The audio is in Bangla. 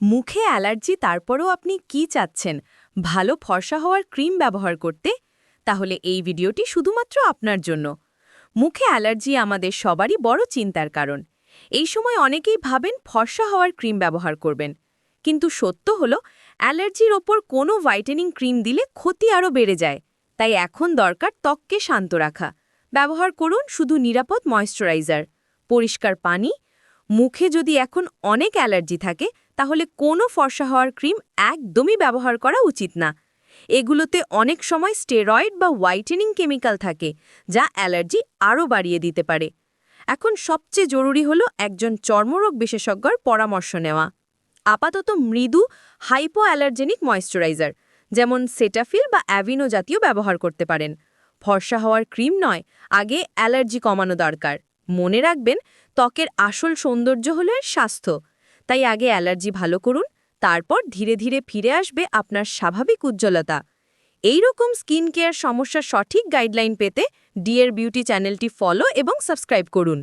মুখে অ্যালার্জি, তারপরও আপনি কি চাচ্ছেন? ভালো ফর্সা হওয়ার ক্রিম ব্যবহার করতে? তাহলে এই ভিডিওটি শুধুমাত্র আপনার জন্য। মুখে অ্যালার্জি আমাদের সবারই বড় চিন্তার কারণ। এই সময় অনেকেই ভাবেন ফর্সা হওয়ার ক্রিম ব্যবহার করবেন। কিন্তু সত্য হল, অ্যালার্জির ওপর কোনো ভাইটেনিং ক্রিম দিলে ক্ষতি আরও বেড়ে যায়। তাই এখন দরকার ত্বককে শান্ত রাখা। ব্যবহার করুন শুধু নিরাপদ ময়েশ্চারাইজার। পরিষ্কার পানি মুখে যদি এখন অনেক অ্যালার্জি থাকে, তাহলে কোনো ফর্সা হওয়ার ক্রিম একদমই ব্যবহার করা উচিত না। এগুলোতে অনেক সময় স্টেরয়েড বা হোয়াইটেনিং কেমিক্যাল থাকে, যা অ্যালার্জি আরও বাড়িয়ে দিতে পারে। এখন সবচেয়ে জরুরি হলো একজন চর্মরোগ বিশেষজ্ঞর পরামর্শ নেওয়া। আপাতত মৃদু হাইপো অ্যালার্জেনিক ময়েশ্চারাইজার, যেমন সেটাফিল বা অ্যাভিনো জাতীয় ব্যবহার করতে পারেন। ফর্সা হওয়ার ক্রিম নয়, আগে অ্যালার্জি কমানো দরকার। মনে রাখবেন, ত্বকের আসল সৌন্দর্য হল স্বাস্থ্য। তাই আগে অ্যালার্জি ভালো করুন, তারপর ধীরে ধীরে ফিরে আসবে আপনার স্বাভাবিক উজ্জ্বলতা। এইরকম স্কিন কেয়ার সমস্যার সঠিক গাইডলাইন পেতে ডিয়ার বিউটি চ্যানেলটি ফলো এবং সাবস্ক্রাইব করুন।